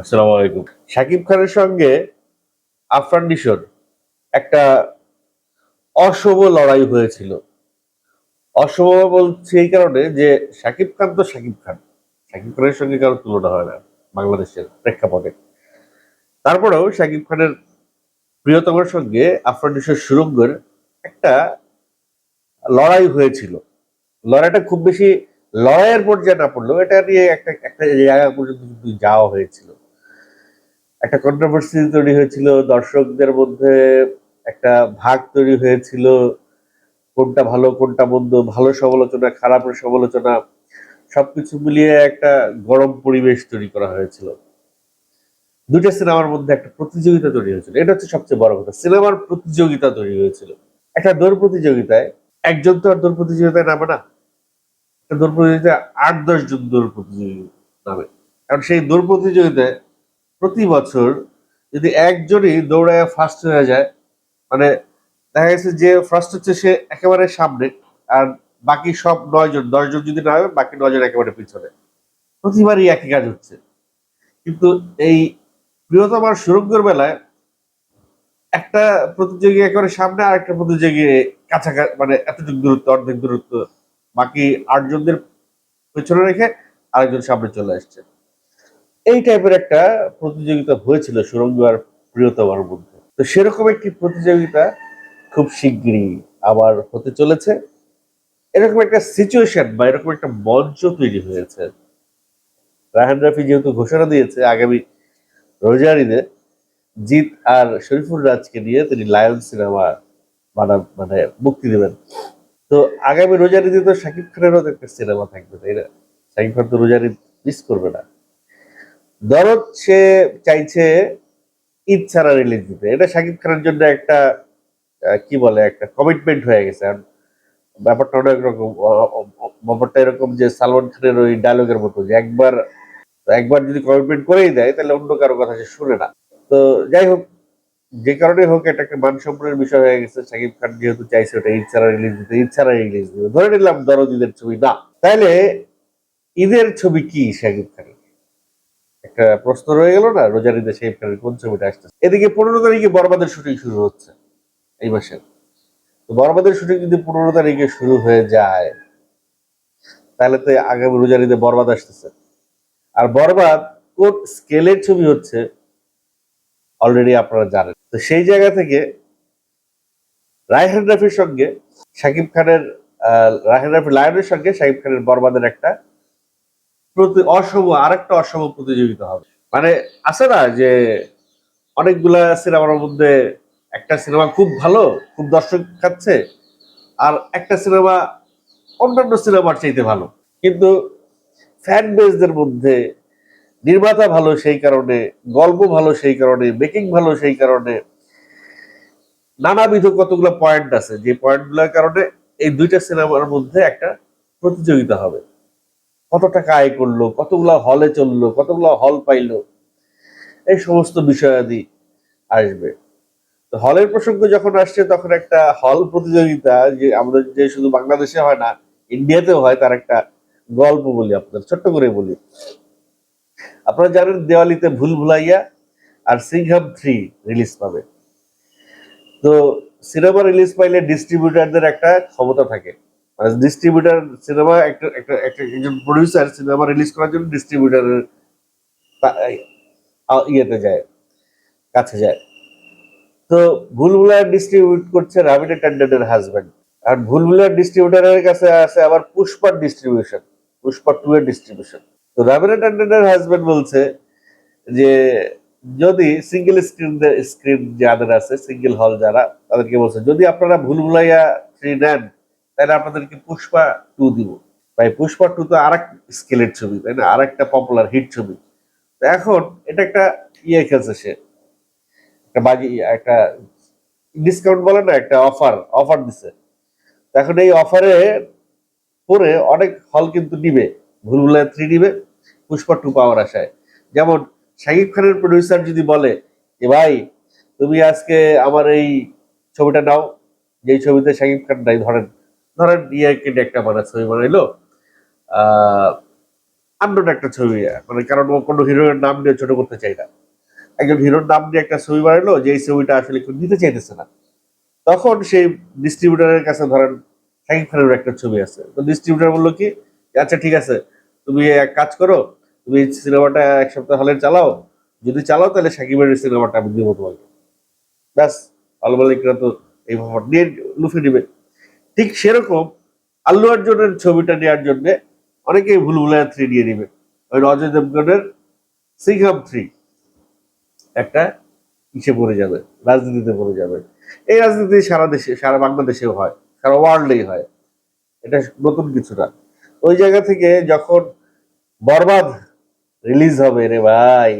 আসসালামু আলাইকুম। শাকিব খানের সঙ্গে আফরান নিশোর একটা অশুভ লড়াই হয়েছিল। অশুভ বলছি এই কারণে যে শাকিব খান তো শাকিব খান। শাকিব খানের সঙ্গে কারও তুলনা হয় না, বাংলাদেশের প্রেক্ষাপটে। তারপরেও শাকিব খানের প্রিয়তমের সঙ্গে আফরান নিশোর সুরঙ্গের একটা লড়াই হয়েছিল। লড়াইটা খুব বেশি লড়াইয়ের পর্যায়ে না পড়লেও এটা নিয়ে একটা একটা জায়গা পর্যন্ত যাওয়া হয়েছিল। একটা কন্ট্রোভার্সি তৈরি হয়েছিল, দর্শকদের মধ্যে একটা ভাগ তৈরি হয়েছিল, কোনটা ভালো, কোনটা মন্দ, ভালো সমালোচনা, খারাপের সমালোচনা, সবকিছু মিলিয়ে একটা গরম পরিবেশ তৈরি করা হয়েছিল। দুইটা সিনেমার মধ্যে একটা প্রতিযোগিতা তৈরি হয়েছিল, এটা হচ্ছে সবচেয়ে বড় কথা, সিনেমার প্রতিযোগিতা তৈরি হয়েছিল। একটা দৌড় প্রতিযোগিতায়, একজন তো আর দৌড় প্রতিযোগিতায় নামে না, একটা দৌড় প্রতিযোগিতায় আট, দশ জন দৌড় প্রতিযোগী নামে। কারণ সেই দৌড় প্রতিযোগিতায় প্রতি বছর যদি একজনই দৌড়ায় ফার্স্ট হয়ে যায় মানে দেখা গেছে যে ফার্স্ট হচ্ছে সে একেবারে সামনে আর বাকি সব নয় জন, দশ জন যদি না হয়, বাকি নয় জন একেবারে পিছনে। প্রতিবারই একই কাজ হচ্ছে। কিন্তু এই প্রিয়তমার সুরঙ্গের বেলায় একটা প্রতিযোগী একেবারে সামনে আর একটা প্রতিযোগী কাছাকাছি মানে এতটুকু দূরত্ব, অর্ধেক দূরত্ব, বাকি আটজনদের পেছনে রেখে আরেকজন সামনে চলে আসছে। এই টাইপের একটা প্রতিযোগিতা হয়েছিল সুরঙ্গ আর প্রিয়তমার মধ্যে। তো সেরকম একটি প্রতিযোগিতা খুব শিগগিরই আবার হতে চলেছে। এরকম একটা সিচুয়েশন বা এরকম একটা মঞ্চ তৈরি হয়েছে। রাহান রাফি যেহেতু ঘোষণা দিয়েছে, আগামী রোজারিদে জিৎ আর শরীফুল রাজকে নিয়ে তিনি লায়ন সিনেমা বানান মানে মুক্তি দেবেন। তো আগামী রোজারিদে তো শাকিব খানেরও একটা সিনেমা থাকবে, তাই না? শাকিব খান তো রোজারি মিস করবে না। দরদ সে চাইছে ঈদ ছাড়া রিলিজ দিতে। এটা শাকিব খানের জন্য একটা কি বলে, একটা কমিটমেন্ট হয়ে গেছে। ব্যাপারটা অনেক রকম ব্যাপারটা এরকম যে সালমান খানের ওই ডায়লগের মতো যে একবার একবার যদি কমিটমেন্ট করেই দেয়, তাহলে অন্য কারও কথা সে শুনে না। তো যাই হোক, যে কারণে হোক, এটা একটা মান বিষয় হয়ে গেছে। শাকিব খান যেহেতু চাইছে ওটা ঈদ ছাড়া রিলিজ দিতে, ঈদ ছাড়া রিলিজ দিবে ধরে নিলাম দরদ ঈদের ছবি না। তাইলে ঈদের ছবি কি শাকিব খানের? একটা প্রশ্ন রয়ে গেল না, রোজার ঈদে শাকিব খানের কোন ছবিটা আসতেছে? এদিকে পনেরো তারিখে বরবাদের শুটিং শুরু হচ্ছে এই মাসের তো বরবাদের শুটিং যদি পনেরো তারিখে শুরু হয়ে যায়, তাহলে তো আগামী রোজার ঈদে বরবাদ আসতেছে। আর বরবাদ কোন স্কেলের ছবি হচ্ছে অলরেডি আপনারা জানেন। তো সেই জায়গা থেকে রায়হান রাফির সঙ্গে শাকিব খানের রায়হান রাফি লায়নের সঙ্গে শাকিব খানের বরবাদের একটা অশুভ, আরেকটা অশুভ প্রতিযোগিতা হবে। মানে আছে না যে অনেকগুলা সিনেমার মধ্যে একটা সিনেমা খুব ভালো, খুব দর্শক খাচ্ছে, আর একটা সিনেমা অন্যান্য সিনেমার চাইতে ভালো। কিন্তু ফ্যান বেসদের মধ্যে নির্মাতা ভালো সেই কারণে, গল্প ভালো সেই কারণে মেকিং ভালো সেই কারণে, নানাবিধ কতগুলো পয়েন্ট আছে। যে পয়েন্টগুলোর কারণে এই দুইটা সিনেমার মধ্যে একটা প্রতিযোগিতা হবে। কত টাকা আয় করল, কতগুলা হলে চলল, কতগুলা হল পাইলো, এই সমস্ত বিষয়াদি আসবে। তো হলের প্রসঙ্গ যখন আসছে, তখন একটা হল প্রতিযোগিতা, যে আমাদের যে শুধু বাংলাদেশে হয় না ইন্ডিয়াতেও হয়, তার একটা গল্প বলি আপনাদের, ছোট্ট করে বলি। আপনারা জানেন দেওয়ালিতে ভুল ভুলাইয়া আর সিংহাম থ্রি রিলিজ পাবে। তো সিনেমা রিলিজ পাইলে ডিস্ট্রিবিউটারদের একটা ক্ষমতা থাকে। ডিস্ট্রিবিউটার সিনেমা একটা একটা একজন প্রডিউসার সিনেমা রিলিজ করার জন্য ডিস্ট্রিবিউটারের ইয়েতে যায়, কাছে যায়। তো ভুলভুলার ডিস্ট্রিবিউট করছে রাবিনা ট্যান্ডনের হাজব্যান্ড আর ভুলভুলার ডিস্ট্রিবিউটারের কাছে আছে আবার পুষ্পার ডিস্ট্রিবিউশন পুষ্পা টু এর ডিস্ট্রিবিউশন তো রাবিনা ট্যান্ডনের হাজব্যান্ড বলছে যে, যদি সিঙ্গেল স্ক্রিন স্ক্রিন যাদের আছে সিঙ্গেল হল যারা, তাদেরকে বলছে, যদি আপনারা ভুলভুলাইয়া থ্রি নেন তাহলে আপনাদেরকে পুষ্পা টু দিব। ভাই, পুষ্পা টু তো আরেক স্কেলের ছবি, তাই না? আরেকটা পপুলার হিট ছবি। তো এখন এটা একটা ইয়ে খেলছে সে। একটা বাজি, একটা ডিসকাউন্ট বলে না, একটা অফার অফার দিছে। এখন এই অফারে পরে অনেক হল কিন্তু নিবে। ভুলভুলা থ্রি নিবে, পুষ্পা টু পাওয়ার আশায়। যেমন শাকিব খানের প্রডিউসার যদি বলে যে, ভাই, তুমি আজকে আমার এই ছবিটা নাও, যেই ছবিতে শাকিব খান নাই ধরেন। ধরেন কেটে একটা মানে ছবি বানাইলো, আহ আন্ডন একটা ছবি মানে কারণ ও কোনো হিরোয়ের নাম নিয়ে ছোট করতে চাই না। একজন হিরোর নাম নিয়ে একটা ছবি বানাইলো, যে এই ছবিটা আসলে কেউ নিতে চাইতেছে না। তখন সেই ডিস্ট্রিবিউটারের কাছে ধরেন শাকিব খানের একটা ছবি আছে। তো ডিস্ট্রিবিউটার বলল কি আচ্ছা ঠিক আছে, তুমি এক কাজ করো, তুমি সিনেমাটা এক সপ্তাহ হলে চালাও, যদি চালাও তাহলে সাকিবের সিনেমাটা আমি দিব তোমাকে। ব্যাস আল্লাহ মালিকরা তো এই নিয়ে লুফে নিবে। ঠিক সেরকম আল্লু অর্জুনের ছবিটা নেওয়ার জন্য অনেকেই ভুল ভুলায় থ্রি নিয়ে নিবে ওই অজয় দেবগনের সিংহাম থ্রি একটা ইসে পড়ে যাবে, রাজনীতিতে পড়ে যাবে। এই রাজনীতি সারা দেশে, সারা বাংলাদেশেও হয়, সারা ওয়ার্ল্ডেই হয়। এটা নতুন কিছু না ওই জায়গা থেকে যখন বরবাদ রিলিজ হবে রে ভাই,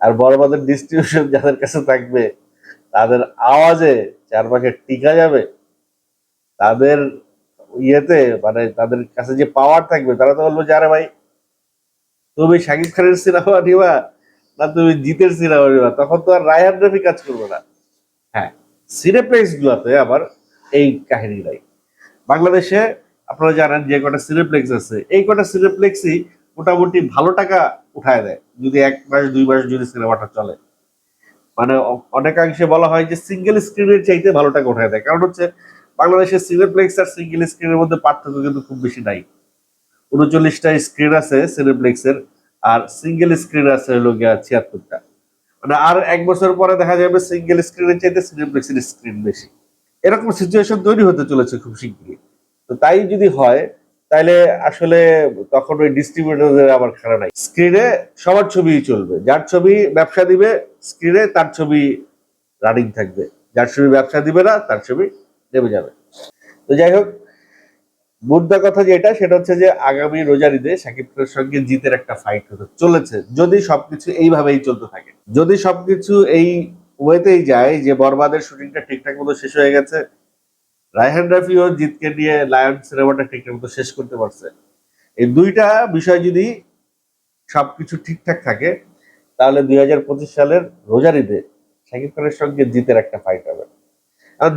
আর বরবাদের ডিস্ট্রিবিউশন যাদের কাছে থাকবে, তাদের আওয়াজে চারপাশে টিকা যাবে তাদের ইয়েতে মানে তাদের কাছে যে পাওয়ার থাকবে তারা তো বলব যে আরে ভাই তুমি শাকিব খানের সিনেমা নিবা না তুমি জিতের সিনেমা নিবা? তখন তো আর রায়হান রফি কাজ করবে না। হ্যাঁ। সিনেপ্লেক্স গুলাতে আবার এই কাহিনী নাই। বাংলাদেশে আপনারা জানেন যে কটা সিনেপ্লেক্স আছে এই কটা সিনেপ্লেক্সই মোটামুটি ভালো টাকা উঠায় দেয় যদি এক মাস দুই মাস যদি সিনেমাটা চলে। মানে অনেকাংশে বলা হয় যে সিঙ্গেল স্ক্রিনের চাইতে ভালো টাকা উঠায় দেয়। কারণ হচ্ছে বাংলাদেশের সিনেপ্লেক্স আর সিঙ্গেল স্ক্রিনের মধ্যে পার্থক্য কিন্তু খুব বেশি নাই। উনচল্লিশটা স্ক্রিন আছে সিনেপ্লেক্সের আর সিঙ্গেল স্ক্রিন আছে হলো গিয়া ছিয়াত্তরটা। মানে আর এক বছর পরে দেখা যাবে সিঙ্গেল স্ক্রিনের চাইতে সিনেপ্লেক্সের স্ক্রিন বেশি। এরকম সিচুয়েশন তৈরি হতে চলেছে খুব শীঘ্রই তো তাই যদি হয় তাহলে আসলে তখন ওই ডিস্ট্রিবিউটরদের আবার খেলা নাই। স্ক্রিনে সবার ছবি চলবে। যার ছবি ব্যবসা দিবে স্ক্রিনে তার ছবি রানিং থাকবে। যার ছবি ব্যবসা দিবে না, তার ছবি নেমে যাবে। তো যাই হোক, মুদ্রা কথা যেটা, সেটা হচ্ছে যে আগামী রোজার ঈদে শাকিব খানের সঙ্গে জিতের একটা ফাইট হতে চলেছে। যদি সবকিছু এইভাবেই চলতে থাকে, যদি সবকিছু এই ওয়েতেই যায় যে বরবাদের শুটিংটা ঠিকঠাক মতো শেষ হয়ে গেছে, রায়হান রাফিও জিতকে নিয়ে লায়ন সিনেমাটা ঠিকঠাক মতো শেষ করতে পারছে, এই দুইটা বিষয় যদি সবকিছু ঠিকঠাক থাকে, তাহলে দুই হাজার পঁচিশ সালের রোজার ঈদে শাকিব খানের সঙ্গে জিতের একটা ফাইট হবে।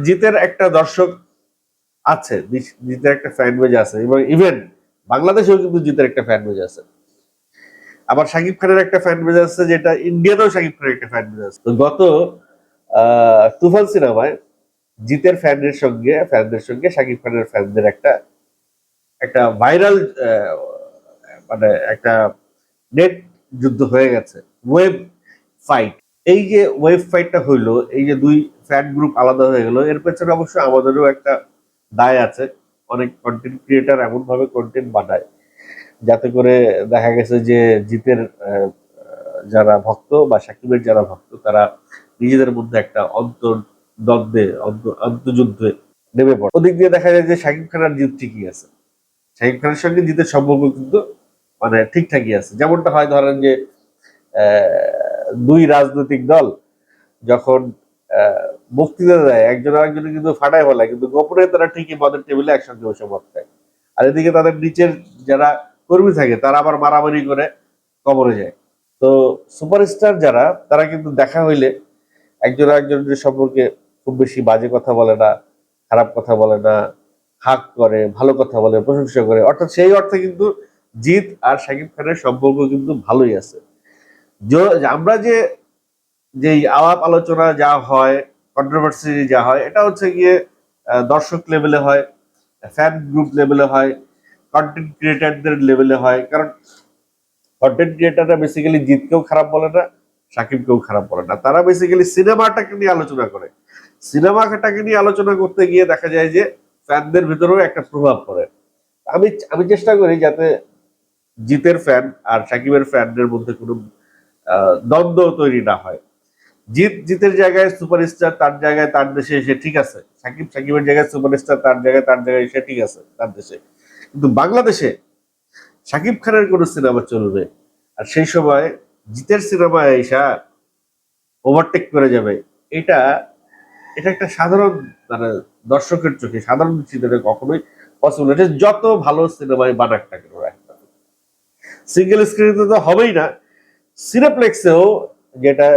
জিতের একটা দর্শক আছে জিতের একটা ফ্যান বেজ আছে, এবং ইভেন বাংলাদেশেও কিন্তু জিতের একটা ফ্যান বেজ আছে। আবার শাকিব খানের একটা ফ্যান বেজ আছে, যেটা ইন্ডিয়াতেও শাকিব খানের একটা ফ্যান বেজ আছে। তো গত তুফান সিনেমায় জিতের ফ্যানদের সঙ্গে ফ্যানদের সঙ্গে শাকিব খানের ফ্যানদের একটা একটা ভাইরাল মানে একটা নেট যুদ্ধ হয়ে গেছে ওয়েব ফাইট এই যে ওয়েব ফাইটটা হইল এই যে দুই ফ্যাট গ্রুপ আলাদা হয়ে গেল এর পেছনে অবশ্য আমাদেরও একটা দায় আছে। অনেক কন্টেন্ট ক্রিয়েটার এমন ভাবে কন্টেন্ট বানায়। যাতে করে দেখা গেছে যে জিতের যারা ভক্ত বা সাকিবের যারা ভক্ত তারা নিজেদের মধ্যে একটা অন্তর দ্বন্দ্বে অন্ত- অন্তর্যুদ্ধে নেমে পড়ে। ওদিক দিয়ে দেখা যায় যে শাকিব খান আর জিত ঠিকই আছে। শাকিব খানের সঙ্গে জিতের সম্পর্ক কিন্তু মানে ঠিকঠাকই আছে। যেমনটা হয় ধরেন যে আহ, দুই রাজনৈতিক দল যখন বক্তৃতা দেয়, একজন আরেকজনে কিন্তু ফাটায় ফেলে, কিন্তু গোপনে তারা ঠিকই মদের টেবিলে একসঙ্গে বসে মদ খায় আর এদিকে তাদের নিচের যারা কর্মী থাকে, তারা আবার মারামারি করে কবরে যায়। তো সুপারস্টার যারা, তারা কিন্তু দেখা হইলে একজন আরেকজনের সম্পর্কে খুব বেশি বাজে কথা বলে না, খারাপ কথা বলে না, হাক করে, ভালো কথা বলে, প্রশংসা করে। অর্থাৎ সেই অর্থে কিন্তু জিৎ আর শাকিব খানের সম্পর্ক কিন্তু ভালোই আছে। আমরা যে, যেই আলাপ আলোচনা যা হয় কন্ট্রোভার্সি যা হয়, এটা হচ্ছে গিয়ে দর্শক লেভেলে হয় ফ্যান গ্রুপ লেভেলে হয় কন্টেন্ট ক্রিয়েটারদের লেভেলে হয়। কারণ কন্টেন্ট ক্রিয়েটাররা বেসিক্যালি জিতকেও খারাপ বলে না, সাকিবকেও খারাপ বলে না। তারা বেসিক্যালি সিনেমাটাকে নিয়ে আলোচনা করে। সিনেমাটাকে নিয়ে আলোচনা করতে গিয়ে দেখা যায় যে ফ্যানদের ভিতরেও একটা প্রভাব পড়ে। আমি আমি চেষ্টা করি যাতে জিতের ফ্যান আর সাকিবের ফ্যানদের মধ্যে কোনো দ্বন্দ্ব তৈরি না হয়। জিত জিতের জায়গায় সুপারস্টার, তার জায়গায় তার দেশে এসে ঠিক আছে। সাকিব, সাকিবের জায়গায় সুপারস্টার, তার জায়গায় তার জায়গায় এসে ঠিক আছে, তার দেশে। কিন্তু বাংলাদেশে সাকিব খানের কোন সিনেমা চলবে। আর সেই সময় জিতের সিনেমায় এসা ওভারটেক করে যাবে। এটা এটা একটা সাধারণ মানে দর্শকের চোখে, সাধারণ চিন্তা কখনোই পসিবল এটা যত ভালো সিনেমায় বানাক না কেন সিঙ্গেল স্ক্রিনে তো হবেই না। সিনেপ্লেক্সেও যেটা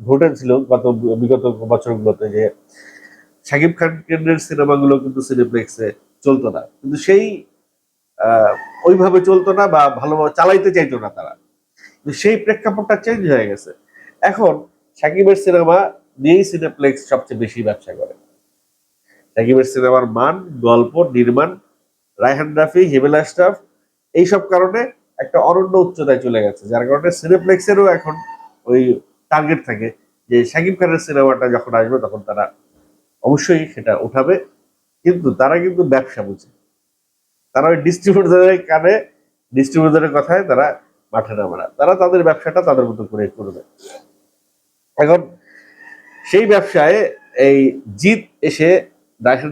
ঘটেছিল গত বিগত বছরগুলোতে যে শাকিব খান কেন্দ্রের সিনেমাগুলো কিন্তু সিনেপ্লেক্সে চলতো না। কিন্তু সেই ওইভাবে চলতো না বা ভালোভাবে চালাইতে চাইতো না তারা। সেই প্রেক্ষাপটটা চেঞ্জ হয়ে গেছে। এখন সাকিবের সিনেমা নিয়েই সিনেপ্লেক্স সবচেয়ে বেশি ব্যবসা করে। সাকিবের সিনেমার মান, গল্প, নির্মাণ, রায়হান রাফি, হিমেল আশরাফ, এইসব কারণে একটা অনন্য উচ্চতায় চলে গেছে, যার কারণে সিনেপ্লেক্সেরও এখন ওই টার্গেট থাকে যে শাকিব খানের সিনেমাটা যখন আসবে তখন তারা অবশ্যই সেটা উঠাবে, কিন্তু তারা কিন্তু ব্যবসা বুঝে। তারা ওই ডিস্ট্রিবিউটরের কানে ডিস্ট্রিবিউটারের কথায় তারা মাঠে নামে না। তারা তাদের ব্যবসাটা তাদের মতো করে করবে। এখন সেই ব্যবসায় এই জিত এসে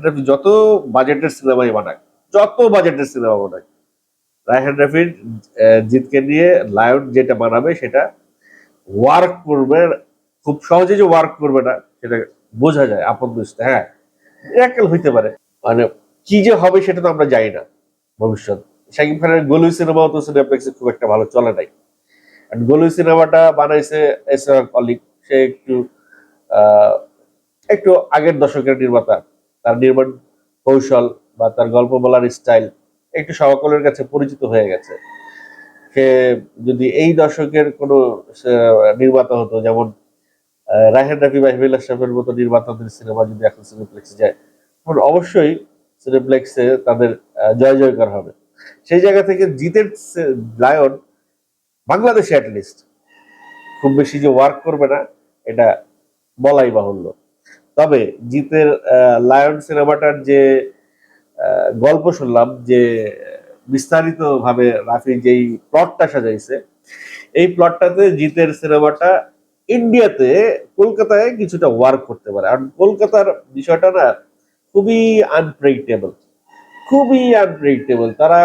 রাফি যত বাজেটের সিনেমাই বানাক, যত বাজেটের সিনেমা বানাক রায়হান রাফির জিতকে নিয়ে লায়ন যেটা বানাবে সেটা ওয়ার্ক করবে। খুব সহজে যে ওয়ার্ক করবে না, সেটা বোঝা যায়, আপন দৃষ্টি হ্যাঁ মিরাকেল হইতে পারে। মানে কি যে হবে সেটা তো আমরা জানি না ভবিষ্যৎ। শাকিব খানের গলুই সিনেমাও তো সিনেপ্লেক্সে খুব একটা ভালো চলে নাই। গলুই সিনেমাটা বানাইছে এস কলিক সে একটু একটু আগের দশকের নির্মাতা। তার নির্মাণ কৌশল বা তার গল্প বলার স্টাইল একটু সকলের কাছে পরিচিত হয়ে গেছে। সে যদি এই দশকের কোনো নির্মাতা হতো, যেমন রাহেন রাফি বা হিমেল আশরাফের মতো নির্মাতাদের সিনেমা যদি এখন সিনেপ্লেক্সে যায় তখন অবশ্যই সিনেপ্লেক্সে তাদের জয় জয়কার হবে। সেই জায়গা থেকে জিতের লায়ন বাংলাদেশে অ্যাটলিস্ট খুব বেশি যে ওয়ার্ক করবে না, এটা বলাই বাহুল্য। তবে জিতের লায়ন সিনেমাটার যে গল্প শুনলাম যে বিস্তারিত ভাবে রাফি যেই প্লটটা সাজাইছে, এই প্লটটাতে জিতের সিনেমাটা ইন্ডিয়াতে কলকাতায় কিছুটা ওয়ার্ক করতে পারে। আর কলকাতার বিষয়টা না খুবই আনপ্রেডিক্টেবল খুবই আনপ্রেডিক্টেবল তারা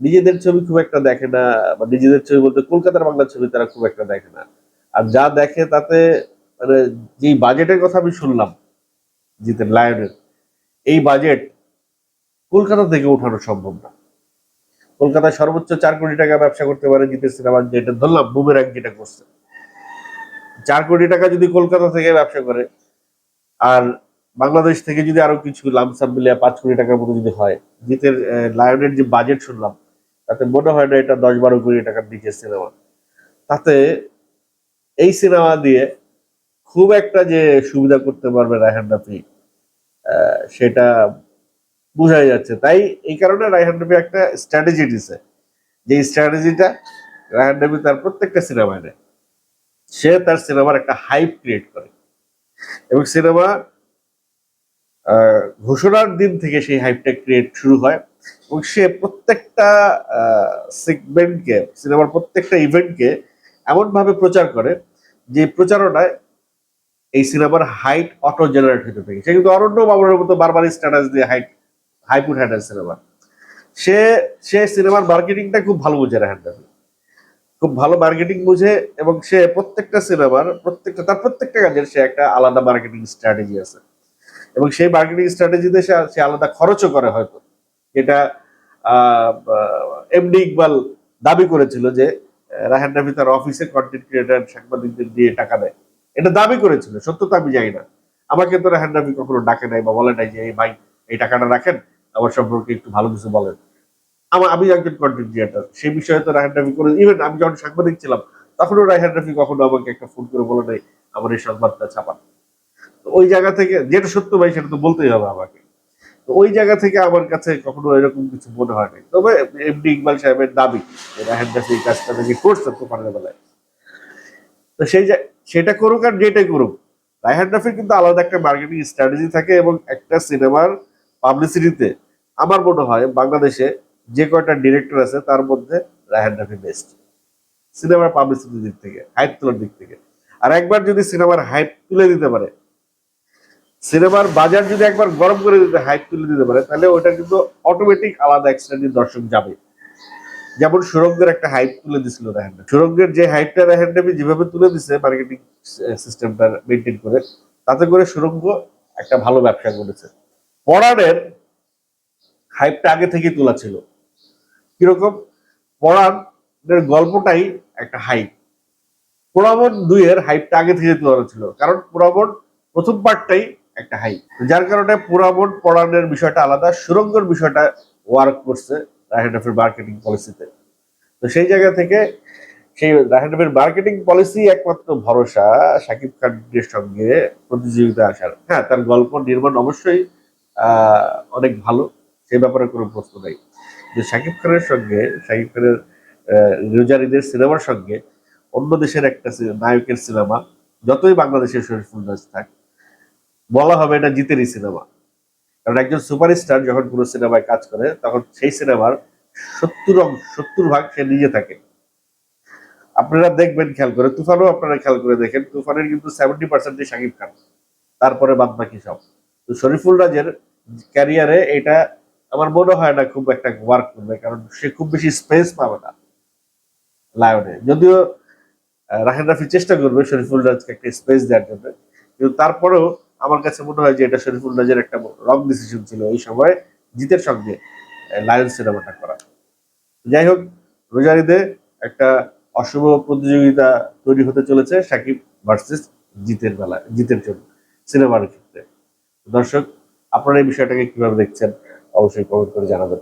নিজেদের ছবি খুব একটা দেখে না, বা নিজেদের ছবি বলতে কলকাতার বাংলা ছবি তারা খুব একটা দেখে না। আর যা দেখে তাতে মানে যে বাজেটের কথা আমি শুনলাম, জিতের লায়নের এই বাজেট কলকাতা থেকে উঠানো সম্ভব না। কলকাতায় সর্বোচ্চ চার কোটি টাকা ব্যবসা করতে পারে জিতের সিনেমা যেটা ধরলাম বুমের বুমেরাং যেটা করছে। চার কোটি টাকা যদি কলকাতা থেকে ব্যবসা করে, আর বাংলাদেশ থেকে যদি আরও কিছু লামসাম মিলিয়ে পাঁচ কোটি টাকার মতো যদি হয়, জিতের লায়নের যে বাজেট শুনলাম, তাতে মনে হয় না এটা দশ বারো কোটি টাকার নিচে সিনেমা। তাতে এই সিনেমা দিয়ে খুব একটা যে সুবিধা করতে পারবে রায়হান রাফি সেটা বোঝাই যাচ্ছে। তাই এই কারণে রায়হান রাফি একটা স্ট্র্যাটেজি দিছে। যে স্ট্র্যাটেজিটা রায়হান রাফি তার প্রত্যেকটা সিনেমায় নেয়। সে তার সিনেমার একটা হাইপ ক্রিয়েট করে। এবং সিনেমা ঘোষণার দিন থেকে সেই হাইপটা ক্রিয়েট শুরু হয়। এবং সে প্রত্যেকটা সেগমেন্টকে সিনেমার প্রত্যেকটা ইভেন্টকে এমনভাবে প্রচার করে যে প্রচারণায় এই সিনেমার হাইট অটো জেনারেট হতে থাকে। সে কিন্তু অরণ্য বাবুরের মতো বারবার স্ট্যাটাস দিয়ে হাইট হাইপ উঠায় সিনেমা। সে সে সিনেমার মার্কেটিংটা খুব ভালো বুঝে রাখেন খুব ভালো মার্কেটিং বুঝে এবং সে প্রত্যেকটা সিনেমার প্রত্যেকটা, তার প্রত্যেকটা কাজের সে একটা আলাদা মার্কেটিং স্ট্র্যাটেজি আছে। এবং সেই মার্কেটিং স্ট্র্যাটেজিতে সে সে আলাদা খরচও করে হয়তো। এটা এমডি ইকবাল দাবি করেছিল যে, রাহান রাফি তার অফিসে কন্টেন্ট ক্রিয়েটার সাংবাদিকদের দিয়ে টাকা দেয়। এটা দাবি করেছিল সত্য তো আমি জানি না। আমাকে তো রাহান রাফি কখনো ডাকে নাই বা বলে নাই যে, এই ভাই, এই টাকাটা রাখেন। আমার সম্পর্কে একটু ভালো কিছু বলেন। আমার আমি একজন কন্টেন্ট ক্রিয়েটার সেই বিষয়ে তো রাহান রাফি করে ইভেন আমি যখন সাংবাদিক ছিলাম, তখনও রাহান রাফি কখনো আমাকে একটা ফোন করে বলে নাই, আমার এই সংবাদটা ছাপান ওই জায়গা থেকে যেটা সত্য ভাই, সেটা তো বলতেই হবে আমাকে। তো ওই জায়গা থেকে আমার কাছে কখনো এরকম কিছু মনে হয় নাই। তবে এমডি ইকবাল সাহেবের দাবি রাহান এই কাজটা নাকি করছে তুফানের বেলায়। তো সেই সেটা করুক আর যেটাই করুক, রায়হান রাফির কিন্তু আলাদা একটা মার্কেটিং স্ট্র্যাটেজি থাকে এবং একটা সিনেমার পাবলিসিটিতে আমার মনে হয় বাংলাদেশে যে কয়টা ডিরেক্টর আছে, তার মধ্যে রায়হান রাফি বেস্ট সিনেমার পাবলিসিটির দিক থেকে হাইপ তোলার দিক থেকে। আর একবার যদি সিনেমার হাইপ তুলে দিতে পারে, সিনেমার বাজার যদি একবার গরম করে দিতে হাইপ তুলে দিতে পারে, তাহলে ওটা কিন্তু অটোমেটিক আলাদা এক শ্রেণির দর্শক যাবে। যেমন সুরঙ্গের একটা হাইপ তুলে দিছিল রাহেন সুরঙ্গের যে হাইপটা রাহেন দেবী যেভাবে তুলে দিছে মার্কেটিং সিস্টেমটা মেনটেন করে, তাতে করে সুরঙ্গ একটা ভালো ব্যবসা করেছে। পড়ানের হাইপটা আগে থেকে তোলা ছিল। কীরকম? পড়ানের গল্পটাই একটা হাইপ পোড়াবন দুইয়ের হাইপটা আগে থেকে তোলা ছিল, কারণ পোড়াবন প্রথম পার্টটাই একটা হাই যার কারণে পোড়াবন পড়ানের বিষয়টা আলাদা, সুরঙ্গের বিষয়টা ওয়ার্ক করছে রাহেডাফের মার্কেটিং পলিসিতে তো সেই জায়গা থেকে সেই রাহেডাফের মার্কেটিং পলিসি একমাত্র ভরসা শাকিব খানের সঙ্গে প্রতিযোগিতা আসার। হ্যাঁ তার গল্প নির্মাণ অবশ্যই অনেক ভালো। সে ব্যাপারে কোনো প্রশ্ন নেই। যে শাকিব খানের সঙ্গে, শাকিব খানের রোজারিদের সিনেমার সঙ্গে অন্য দেশের একটা নায়কের সিনেমা, যতই বাংলাদেশের শরীফুল রাজ থাক, বলা হবে এটা জিতেরই সিনেমা। কারণ একজন সুপারস্টার যখন কোনো সিনেমায় কাজ করে, তখন সেই সিনেমার সত্তর অংশ সত্তর ভাগ সে নিজে থাকে। আপনারা দেখবেন, খেয়াল করে, তুফানও আপনারা খেয়াল করে দেখেন, তুফানের কিন্তু সেভেন্টি পার্সেন্টই শাকিব খান। তারপরে বাদ বাকি সব। তো শরীফুল রাজের ক্যারিয়ারে এটা আমার মনে হয় না খুব একটা ওয়ার্ক করবে, কারণ সে খুব বেশি স্পেস পাবে না লায়নে। যদিও রাহেন রাফি চেষ্টা করবে শরীফুল রাজকে একটা স্পেস দেওয়ার জন্য, কিন্তু তারপরেও আমার কাছে মনে হয় যে এটা শরীফুল রাজের একটা রং ডিসিশন ছিল ওই সময়, জিতের সঙ্গে লায়ন সিনেমাটা করা। যাই হোক রোজারিদে একটা অশুভ প্রতিযোগিতা তৈরি হতে চলেছে সাকিব ভার্সেস জিতের বেলা জিতের জন্য, সিনেমার ক্ষেত্রে। দর্শক আপনারা এই বিষয়টাকে কীভাবে দেখছেন অবশ্যই কমেন্ট করে জানাবেন।